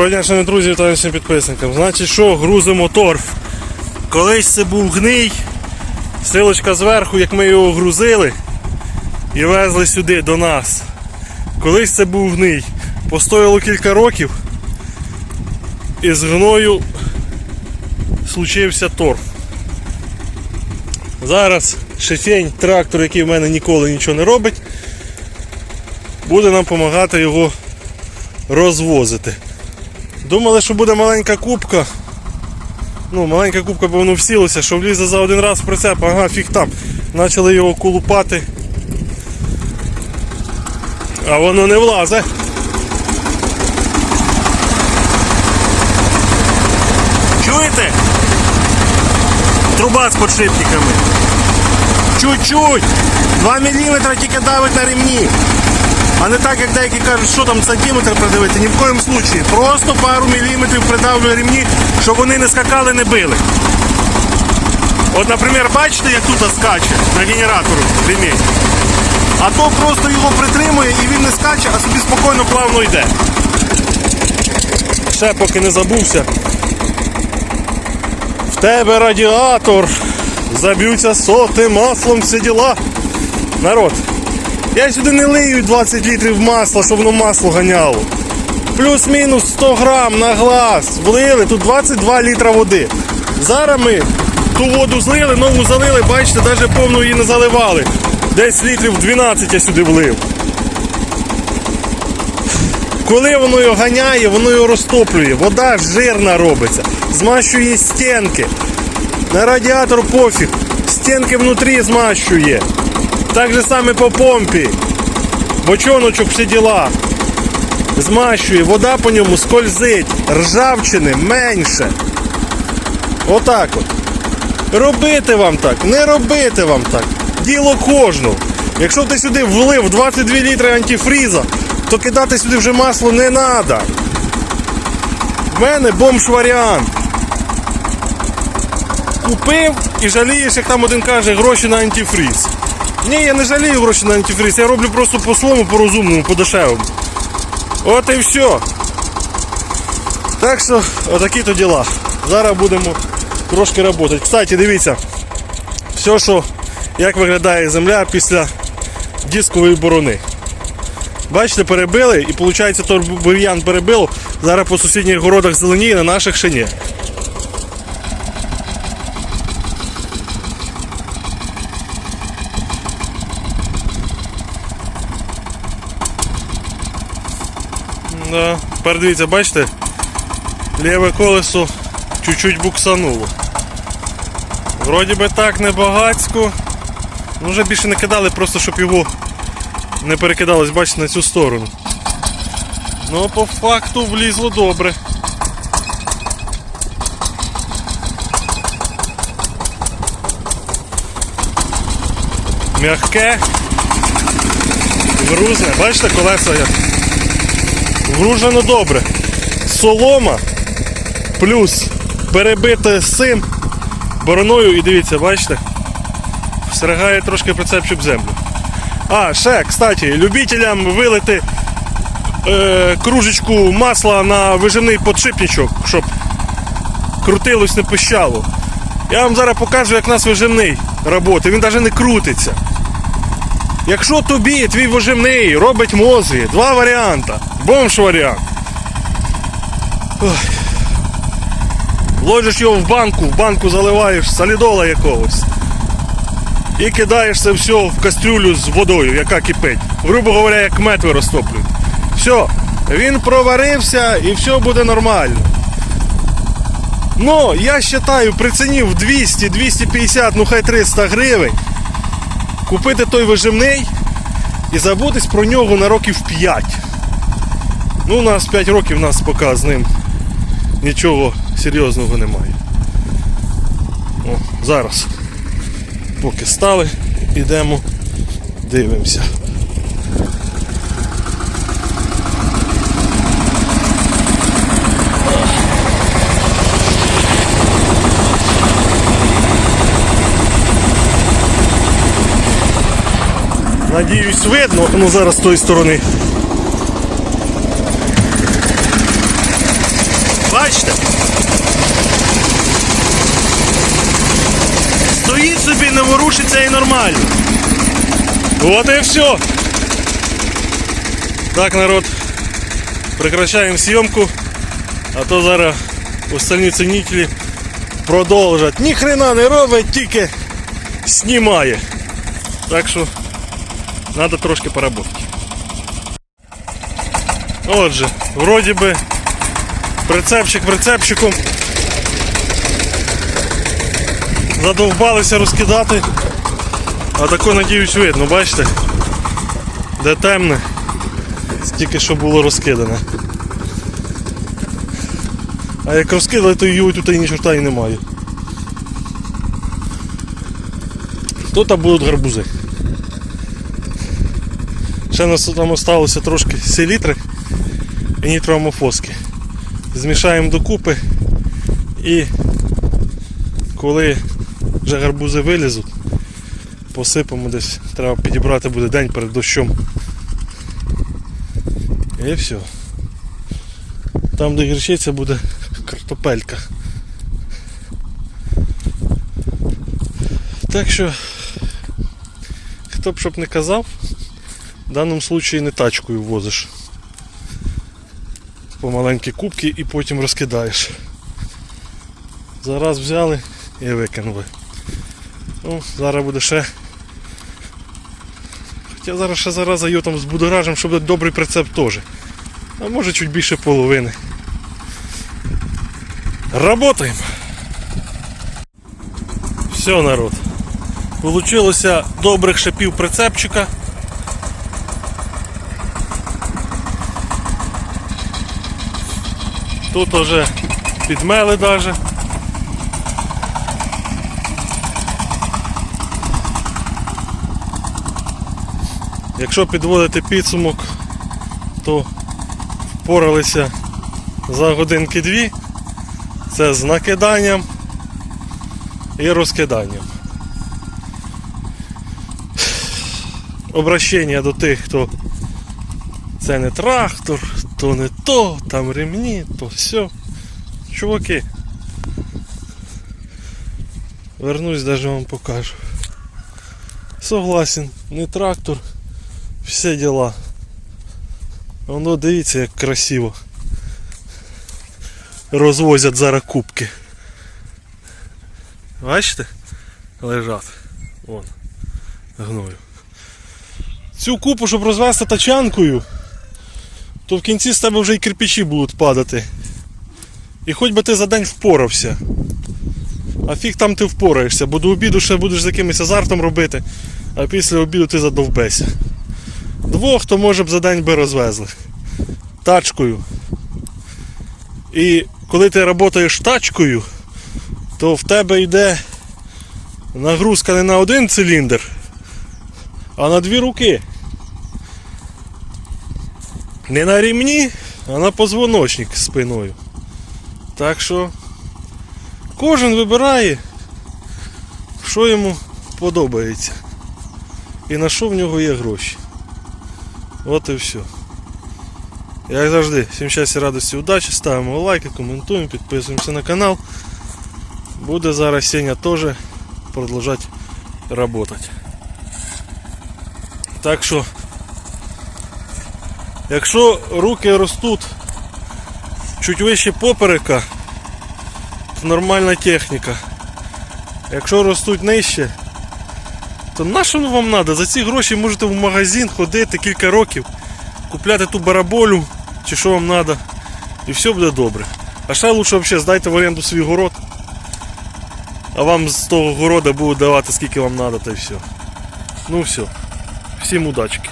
Доброго дня, шановні друзі, вітаю всім підписникам. Значить, що грузимо торф. Колись це був гний, силочка зверху, як ми його грузили і везли сюди до нас. Колись це був гний. Постояло кілька років і з гною случився торф. Зараз шефень, трактор, який в мене ніколи нічого не робить, буде нам допомагати його розвозити. Думали, що буде маленька кубка. Ну, маленька кубка, бо воно всілося, що влізе за один раз в прицеп, ага, фіг там. Почали його колупати. А воно не влазе. Чуєте? Труба з подшипниками. Чуть-чуть. 2 мм тільки давить на ремні. А не так, як деякі кажуть, що там сантиметр придавити. Ні в коєму случаї. Просто пару міліметрів придавлює ремні, щоб вони не скакали, не били. От, наприклад, бачите, як тут скаче на генератору ремінь. А то просто його притримує і він не скаче, а собі спокійно плавно йде. Ще поки не забувся. В тебе радіатор. Заб'ються соти маслом, всі діла. Народ. Я сюди не лию 20 літрів масла, щоб воно масло ганяло. Плюс-мінус 100 грам на глаз. Влили, тут 22 літра води. Зараз ми ту воду злили, нову залили, бачите, навіть повну її не заливали. Десь літрів 12 я сюди влив. Коли воно його ганяє, воно його розтоплює. Вода жирна робиться, змащує стінки. На радіатор пофіг. Стінки внутрі змащує. Так же саме по помпі. Бочоночок всі діла. Змащує, вода по ньому скользить, ржавчини менше. Отак от. Робити вам так, не робити вам так. Діло кожного. Якщо ти сюди влив 22 літри антифріза, то кидати сюди вже масло не треба. В мене бомж варіант. Купив і жалієш, як там один каже, гроші на антифріз. Ні, я не жалію гроші на антифріз, я роблю просто по-своєму, по-розумному, по-дешевому. От і все. Так що, отакі то діла. Зараз будемо трошки працювати. Кстати, дивіться, все, що, як виглядає земля після дискової борони. Бачите, перебили і виходить, то бур'ян перебило. Зараз по сусідніх городах зеленіє, на наших ще ні. Да. Тепер дивіться, бачите, ліве колесо чуть-чуть буксануло. Вроді би так не багацько. Ну вже більше не кидали, просто щоб його не перекидалось, бачите, на цю сторону. Ну по факту влізло добре. Мягке. Грузне, бачите, колеса як. Вгружено добре. Солома плюс перебите цим бороною і дивіться, бачите? Стригає трошки прицепчик землю. А, ще, кстати, любителям вилити е, кружечку масла на виживний подшипничок, щоб крутилось не пищало. Я вам зараз покажу, як у нас виживний роботи. Він навіть не крутиться. Якщо тобі твій виживний робить мозги, два варіанти. Бомж варіант. Ложиш його в банку, в банку заливаєш солідола якогось. І кидаєш це все в кастрюлю з водою, яка кипить. Грубо говоря, як метви розтоплюють. Все, він проварився і все буде нормально. Ну, я вважаю, при ціні в 200, 250, ну хай 300 гривень. Купити той виживний і забутись про нього на років 5. Ну, у нас 5 років у нас поки з ним нічого серйозного немає. О, зараз. Поки стали, йдемо, дивимося. Надіюсь, видно, ну зараз з тої сторони. Бачите? Стоїть собі, не ворушиться і нормально. От і все. Так, народ, прекращаємо зйомку, а то зараз остальні цінителі продовжать. Ні хрена не робить, тільки знімає. Так що треба трошки поработати. Отже, вроді би прицепчик прицепчиком. Задовбалися розкидати. А тако надіюсь видно, бачите? Де темне, стільки що було розкидане. А як розкидали, то її тут і ні чорта і немає. Тут будуть гарбузи. Ще нас там трошки селітри і нітроамофоски. Змішаємо докупи і коли вже гарбузи вилізуть, посипемо десь, треба підібрати буде день перед дощом. І все. Там, де гірчиця буде картопелька. Так що, хто б щоб не казав, в даному случаї не тачкою возиш. По маленькі кубки і потім розкидаєш. Зараз взяли і викинули. Ну, зараз буде ще. Хоча зараз ще зараза його там з будоражем, щоб дати добрий прицеп теж. А може чуть більше половини. Работаємо. Все, народ. Получилося добрих ще пів прицепчика. Тут уже підмели даже. Якщо підводити підсумок, то впоралися за годинки дві. Це з накиданням і розкиданням. Обращення до тих, хто це не трактор, то не то, там ремні, то все. Чуваки. Вернусь, даже вам покажу. Согласен, не трактор, все діла. Воно дивіться, як красиво. Розвозять зараз кубки. Бачите? Лежать. Вон. Гною. Цю купу, щоб розвести тачанкою, то в кінці з тебе вже і кирпичі будуть падати. І хоч би ти за день впорався. А фіг там ти впораєшся, бо до обіду ще будеш з якимось азартом робити, а після обіду ти задовбешся. Двох, то може б за день би розвезли. Тачкою. І коли ти працюєш тачкою, то в тебе йде нагрузка не на один циліндр, а на дві руки. Не на рівні, а на позвоночник спиною. Так що кожен вибирає, що йому подобається. І на що в нього є гроші. От і все. Як завжди, всім щастя, радості, удачі, ставимо лайки, коментуємо, підписуємося на канал. Буде зараз Сеня теж продовжувати працювати. Так що, якщо руки ростуть чуть вище поперека, то нормальна техніка. Якщо ростуть нижче, то на що вам треба? За ці гроші можете в магазин ходити кілька років, купляти ту бараболю чи що вам треба, і все буде добре. А ще лучше взагалі здайте в оренду свій город, а вам з того города будуть давати скільки вам треба, та й все. Ну все. Всім удачки.